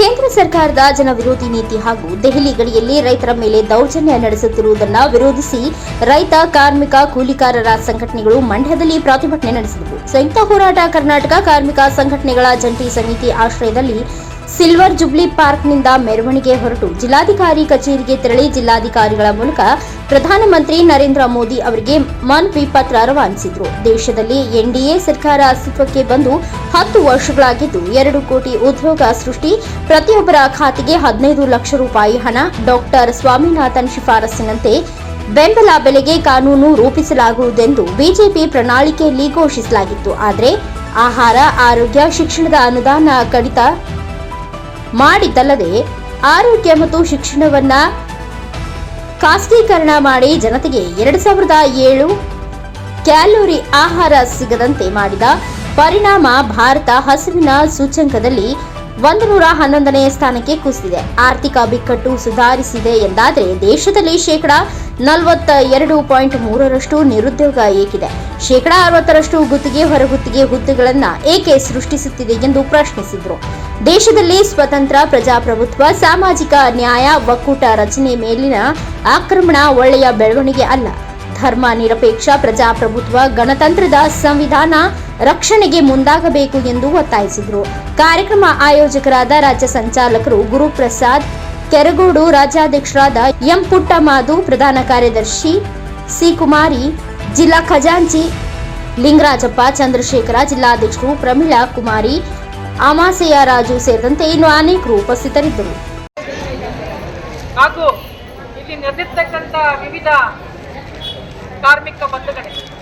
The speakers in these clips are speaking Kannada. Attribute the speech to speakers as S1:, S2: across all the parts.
S1: ಕೇಂದ್ರ ಸರ್ಕಾರದ ಜನವಿರೋಧಿ ನೀತಿ ಹಾಗೂ ದೆಹಲಿ ಗಡಿಯಲ್ಲಿ ರೈತರ ಮೇಲೆ ದೌರ್ಜನ್ಯ ನಡೆಸುತ್ತಿರುವುದನ್ನು ವಿರೋಧಿಸಿ ರೈತ, ಕಾರ್ಮಿಕ, ಕೂಲಿಕಾರರ ಸಂಘಟನೆಗಳು ಮಂಡ್ಯದಲ್ಲಿ ಪ್ರತಿಭಟನೆ ನಡೆಸಿದವು. ಸಂಯುಕ್ತ ಹೋರಾಟ ಕರ್ನಾಟಕ ಕಾರ್ಮಿಕ ಸಂಘಟನೆಗಳ ಜಂಟಿ ಸಮಿತಿ ಆಶ್ರಯದಲ್ಲಿ ಸಿಲ್ವರ್ ಜುಬ್ಲಿ ಪಾರ್ಕ್ನಿಂದ ಮೆರವಣಿಗೆ ಹೊರಟು. ಜಿಲ್ಲಾಧಿಕಾರಿ ಕಚೇರಿಗೆ ತೆರಳಿ ಜಿಲ್ಲಾಧಿಕಾರಿಗಳ ಮೂಲಕ ಪ್ರಧಾನಮಂತ್ರಿ ನರೇಂದ್ರ ಮೋದಿ ಅವರಿಗೆ ಮನವಿ ಪತ್ರ ರವಾನಿಸಿದರು. ದೇಶದಲ್ಲಿ ಎನ್ಡಿಎ ಸರ್ಕಾರ ಅಸ್ತಿತ್ವಕ್ಕೆ ಬಂದು ಹತ್ತು ವರ್ಷಗಳಾಗಿದ್ದು, ಎರಡು ಕೋಟಿ ಉದ್ಯೋಗ ಸೃಷ್ಟಿ, ಪ್ರತಿಯೊಬ್ಬರ ಖಾತೆಗೆ ಹದಿನೈದು ಲಕ್ಷ ರೂಪಾಯಿ ಹಣ ಡಾಕ್ಟರ್ ಸ್ವಾಮಿನಾಥನ್ ಶಿಫಾರಸ್ಸಿನಂತೆ ಬೆಂಬಲ ಬೆಲೆಗೆ ಕಾನೂನು ರೂಪಿಸಲಾಗುವುದೆಂದು ಬಿಜೆಪಿ ಪ್ರಣಾಳಿಕೆಯಲ್ಲಿ ಘೋಷಿಸಲಾಗಿತ್ತು. ಆದರೆ, ಆಹಾರ, ಆರೋಗ್ಯ, ಶಿಕ್ಷಣದ ಅನುದಾನ ಕಡಿತ ಮಾಡಿದ್ದಲ್ಲದೆ ಆರೋಗ್ಯ ಮತ್ತು ಶಿಕ್ಷಣವನ್ನ ಖಾಸಗೀಕರಣ ಮಾಡಿ ಜನತೆಗೆ ಎರಡು ಸಾವಿರದ ಏಳು ಕ್ಯಾಲೋರಿ ಆಹಾರ ಸಿಗದಂತೆ ಮಾಡಿದ ಪರಿಣಾಮ ಭಾರತ ಹಸಿವಿನ ಸೂಚ್ಯಂಕದಲ್ಲಿ ಒಂದು ನೂರ ಹನ್ನೊಂದನೇ ಸ್ಥಾನಕ್ಕೆ ಕುಸಿದಿದೆ. ಆರ್ಥಿಕ ಬಿಕ್ಕಟ್ಟು ಸುಧಾರಿಸಿದೆ ಎಂದಾದರೆ ದೇಶದಲ್ಲಿ ಶೇಕಡ ನಲವತ್ತ ಎರಡು ಪಾಯಿಂಟ್ ಮೂರರಷ್ಟು ನಿರುದ್ಯೋಗ ಏಕಿದೆ. ಶೇಕಡ ಅರವತ್ತರಷ್ಟು ಗುತ್ತಿಗೆ ಹೊರಗುತ್ತಿಗೆ ಹುದ್ದೆಗಳನ್ನು ಏಕೆ ಸೃಷ್ಟಿಸುತ್ತಿದೆ ಎಂದು ಪ್ರಶ್ನಿಸಿದರು. ದೇಶದಲ್ಲಿ ಸ್ವತಂತ್ರ ಪ್ರಜಾಪ್ರಭುತ್ವ, ಸಾಮಾಜಿಕ ನ್ಯಾಯ, ಒಕ್ಕೂಟ ರಚನೆ ಮೇಲಿನ ಆಕ್ರಮಣ ಒಳ್ಳೆಯ ಬೆಳವಣಿಗೆ ಅಲ್ಲ. ಧರ್ಮ ನಿರಪೇಕ್ಷ ಪ್ರಜಾಪ್ರಭುತ್ವ, ಗಣತಂತ್ರದ ಸಂವಿಧಾನ ರಕ್ಷಣೆಗೆ ಮುಂದಾಗಬೇಕು ಎಂದು ಒತ್ತಾಯಿಸಿದರು. ಕಾರ್ಯಕ್ರಮ ಆಯೋಜಕರಾದ ರಾಜ್ಯ ಸಂಚಾಲಕರು ಗುರುಪ್ರಸಾದ್, ಕೆರಗೋಡು ರಾಜ್ಯಾಧ್ಯಕ್ಷರಾದ ಎಂ ಪುಟ್ಟಮಾದು, ಪ್ರಧಾನ ಕಾರ್ಯದರ್ಶಿ ಸಿ ಕುಮಾರಿ ಜಿಲ್ಲಾ ಖಜಾಂಚಿ ಲಿಂಗರಾಜಪ್ಪ, ಚಂದ್ರಶೇಖರ, ಜಿಲ್ಲಾಧ್ಯಕ್ಷರು ಪ್ರಮೀಳಾ ಕುಮಾರಿ ಅಮಾಸೆಯ ರಾಜು ಸೇರಿದಂತೆ ಇನ್ನು ಅನೇಕರು ಉಪಸ್ಥಿತರಿದ್ದರು.
S2: ಹಾಗೂ ಇಲ್ಲಿ ನೆರೆದಿರ್ತಕ್ಕಂಥ ವಿವಿಧ ಕಾರ್ಮಿಕ ಬಂಧುಗಳೇ ಮಾತಾಡ್ಬೇಡ್ರಿ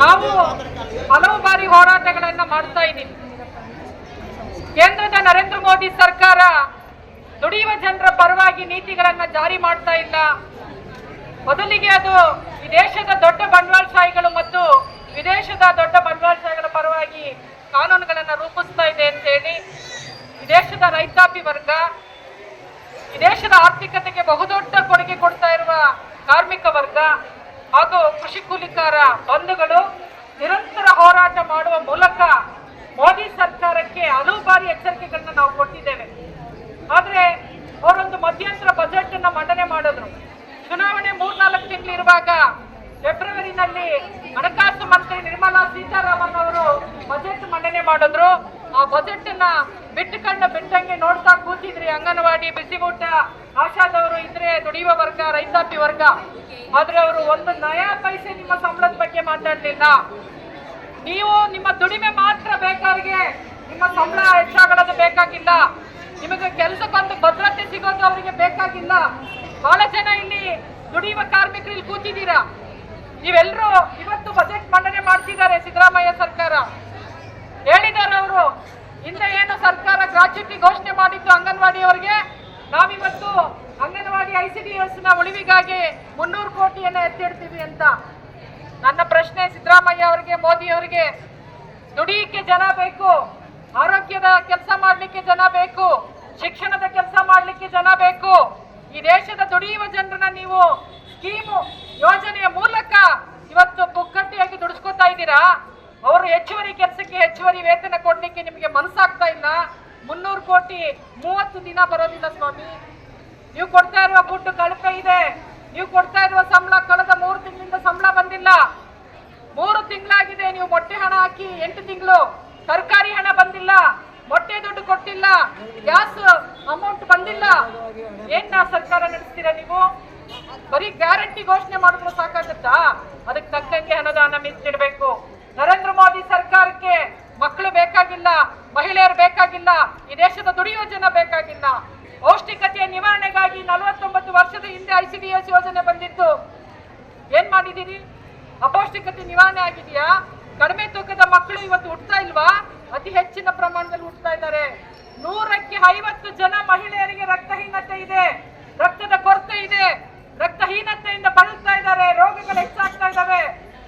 S2: ನಾವು ಹಲವು ಬಾರಿ ಹೋರಾಟಗಳನ್ನ ಮಾಡ್ತಾ ಇದ್ದೀವಿ. ಕೇಂದ್ರದ ನರೇಂದ್ರ ಮೋದಿ ಸರ್ಕಾರ ದುಡಿಯುವ ಜನರ ಪರವಾಗಿ ನೀತಿಗಳನ್ನ ಜಾರಿ ಮಾಡ್ತಾ ಇಲ್ಲ. ಮೊದಲಿಗೆ ಅದು ಈ ದೇಶದ ದೊಡ್ಡ ಬಂಡವಾಳಶಾಹಿಗಳು ಮತ್ತು ವಿದೇಶದ ದೊಡ್ಡ ಬಂಡವಾಳಶಾಹಿಗಳ ಪರವಾಗಿ ಕಾನೂನುಗಳನ್ನು ರೂಪಿಸ್ತಾ ಇದೆ ಅಂತ ಹೇಳಿ ದೇಶದ ರೈತಾಪಿ ವರ್ಗ ಈ ದೇಶದ ಆರ್ಥಿಕತೆಗೆ ಬಹುದೊಡ್ಡ ಕೊಡುಗೆ ಕೊಡ್ತಾ ಇರುವ ಕಾರ್ಮಿಕ ವರ್ಗ ಹಾಗೂ ಕೃಷಿ ಕೂಲಿಕಾರ ಬಂಧುಗಳು ನಿರಂತರ ಹೋರಾಟ ಮಾಡುವ ಮೂಲಕ ಮೋದಿ ಸರ್ಕಾರಕ್ಕೆ ಹಲವು ಬಾರಿ ಎಚ್ಚರಿಕೆಗಳನ್ನ ನಾವು ಕೊಟ್ಟಿದ್ದೇವೆ. ಆದ್ರೆ ಅವರೊಂದು ಮಧ್ಯಂತರ ಬಜೆಟ್ ಅನ್ನ ಮಂಡನೆ ಮಾಡಿದ್ರು. ಚುನಾವಣೆ ಮೂರ್ನಾಲ್ಕು ತಿಂಗಳು ಇರುವಾಗ ಫೆಬ್ರವರಿನಲ್ಲಿ ಹಣಕಾಸು ಮಂತ್ರಿ ನಿರ್ಮಲಾ ಸೀತಾರಾಮನ್ ಅವರು ಬಜೆಟ್ ಮಂಡನೆ ಮಾಡಿದ್ರು. ಆ ಬಜೆಟ್ ಅನ್ನ ಬಿಟ್ಟು ಕಣ್ಣ ಬಿಟ್ಟಂಗೆ ನೋಡ್ತಾ ಕೂತಿದ್ರಿ ಅಂಗನವಾಡಿ ಬಿಸಿಗೂಟ ಆಶಾದವರು ಇದ್ರೆ ದುಡಿಯುವ ವರ್ಗ, ರೈತಾಪಿ ವರ್ಗ. ಆದ್ರೆ ಅವರು ಒಂದು ನಯಾ ಪೈಸೆ ನಿಮ್ಮ ಸಂಬಳದ ಬಗ್ಗೆ ಮಾತಾಡ್ಲಿಲ್ಲ. ನೀವು ನಿಮ್ಮ ದುಡಿಮೆ ಮಾತ್ರ ಬೇಕಾರಿಗೆ ನಿಮ್ಮ ಸಂಬಳ ಹೆಚ್ಚಾಗಡೋದು ಬೇಕಾಗಿಲ್ಲ. ನಿಮಗೆ ಕೆಲಸಕ್ಕೊಂದು ಭದ್ರತೆ ಸಿಗೋದು ಅವರಿಗೆ ಬೇಕಾಗಿಲ್ಲ. ಬಹಳ ಜನ ಇಲ್ಲಿ ದುಡಿಯುವ ಕಾರ್ಮಿಕರು ಇಲ್ಲಿ ಕೂತಿದ್ದೀರಾ? ನೀವೆಲ್ಲರೂ ಇವತ್ತು ಬಜೆಟ್ ಮಂಡನೆ ಮಾಡ್ತಿದ್ದಾರೆ ಸಿದ್ದರಾಮಯ್ಯ ಸರ್ಕಾರ ಹೇಳಿದ್ದಾರೆ ಅವರು ಹಿಂದೆ ಏನು ಸರ್ಕಾರ ಗ್ರಾಚ್ಯುಟಿ ಘೋಷಣೆ ಮಾಡಿತ್ತು ಅಂಗನವಾಡಿಯವರಿಗೆ ನಾವಿವತ್ತು ಅಂಗನವಾಡಿ ಐ ಸಿ ಡಿ ಎಸ್ನ ಉಳಿವಿಗಾಗಿ ಮುನ್ನೂರು ಕೋಟಿಯನ್ನ ಎತ್ತಿಡ್ತೀವಿ ಅಂತ. ನನ್ನ ಪ್ರಶ್ನೆ ಸಿದ್ದರಾಮಯ್ಯ ಅವರಿಗೆ, ಮೋದಿ ಅವರಿಗೆ, ದುಡಿಯಕ್ಕೆ ಜನ ಬೇಕು, ಆರೋಗ್ಯದ ಕೆಲಸ ಮಾಡಲಿಕ್ಕೆ ಜನ ಬೇಕು, ಶಿಕ್ಷಣದ ಕೆಲಸ ಮಾಡಲಿಕ್ಕೆ ಜನ ಬೇಕು, ಈ ದೇಶದ ದುಡಿಯುವ ಜನರನ್ನ ನೀವು ಸ್ಕೀಮು, ಯೋಜನೆಯ ಮೂಲಕ ಇವತ್ತು ಪುಕ್ಕಟ್ಟಿಯಾಗಿ ದುಡಿಸ್ಕೊತಾ ಇದ್ದೀರಾ? ಅವರು ಹೆಚ್ಚುವರಿ ಕೆಲಸಕ್ಕೆ ಹೆಚ್ಚುವರಿ ವೇತನ ಕೊಡ್ಲಿಕ್ಕೆ ನಿಮಗೆ ಮನಸ್ಸಾಗ್ತಾ ಇಲ್ಲ. ಮುನ್ನೂರು ಕೋಟಿ ಮೂವತ್ತು ದಿನ ಬರೋದಿಲ್ಲ ಸ್ವಾಮಿ. ನೀವು ಕೊಡ್ತಾ ಇರುವ ಬುಟ್ಟು ಕಳಪೆ ಇದೆ. ನೀವು ಕೊಡ್ತಾ ಇರುವ ಸಂಬಳ ಕಳೆದ ಮೂರು ತಿಂಗಳಿಂದ ಸಂಬಳ ಬಂದಿಲ್ಲ. ಮೂರು ತಿಂಗಳಾಗಿದೆ, ನೀವು ಮೊಟ್ಟೆ ಹಣ ಹಾಕಿ ಎಂಟು ತಿಂಗಳು ಸರ್ಕಾರಿ ಹಣ ಬಂದಿಲ್ಲ, ಮೊಟ್ಟೆ ದುಡ್ಡು ಕೊಟ್ಟಿಲ್ಲ, ಗ್ಯಾಸ್ ಅಮೌಂಟ್ ಬಂದಿಲ್ಲ. ಏನ್ ಸರ್ಕಾರ ನಡೆಸ್ತೀರಾ ನೀವು? ಬರೀ ಗ್ಯಾರಂಟಿ ಘೋಷಣೆ ಮಾಡಿದ್ರು ಸಾಕಾಗುತ್ತಾ? ಅದಕ್ಕೆ ತಕ್ಕಂಗೆ ಹಣದಾನ ಮೀಸಲಿಡಬೇಕು ನರೇಂದ್ರ ಮೋದಿ ಸರ್ಕಾರಕ್ಕೆ ಮಕ್ಕಳು ಬೇಕಾಗಿಲ್ಲ, ಮಹಿಳೆಯರು ಬೇಕಾಗಿಲ್ಲ, ಈ ದೇಶದ ದುಡಿಯುವ ಜನ ಬೇಕಾಗಿಲ್ಲ. ಪೌಷ್ಟಿಕತೆಯ ನಿವಾರಣೆಗಾಗಿ ನಲವತ್ತೊಂಬತ್ತು ವರ್ಷದ ಹಿಂದೆ ಐ ಯೋಜನೆ ಬಂದಿತ್ತು. ಏನ್ ಮಾಡಿದ್ದೀರಿ ಅಪೌಷ್ಟಿಕತೆ ನಿವಾರಣೆ ಆಗಿದೆಯಾ? ಕಡಿಮೆ ತೂಕದ ಮಕ್ಕಳು ಇವತ್ತು ಹುಟ್ಟತಾ ಇಲ್ವಾ? ಅತಿ ಹೆಚ್ಚಿನ ಪ್ರಮಾಣದಲ್ಲಿ ಹುಟ್ಟತಾ ಇದ್ದಾರೆ. ನೂರಕ್ಕೆ ಐವತ್ತು ಜನ ಮಹಿಳೆಯರಿಗೆ ರಕ್ತಹೀನತೆ ಇದೆ. ರಕ್ತದ ಕೊರತೆ ಇದೆ. ರಕ್ತಹೀನತೆಯಿಂದ ಬಳಲ್ತಾ ಇದ್ದಾರೆ. ರೋಗಗಳು ಹೆಚ್ಚಾಗ್ತಾ ಇದ್ದಾವೆ.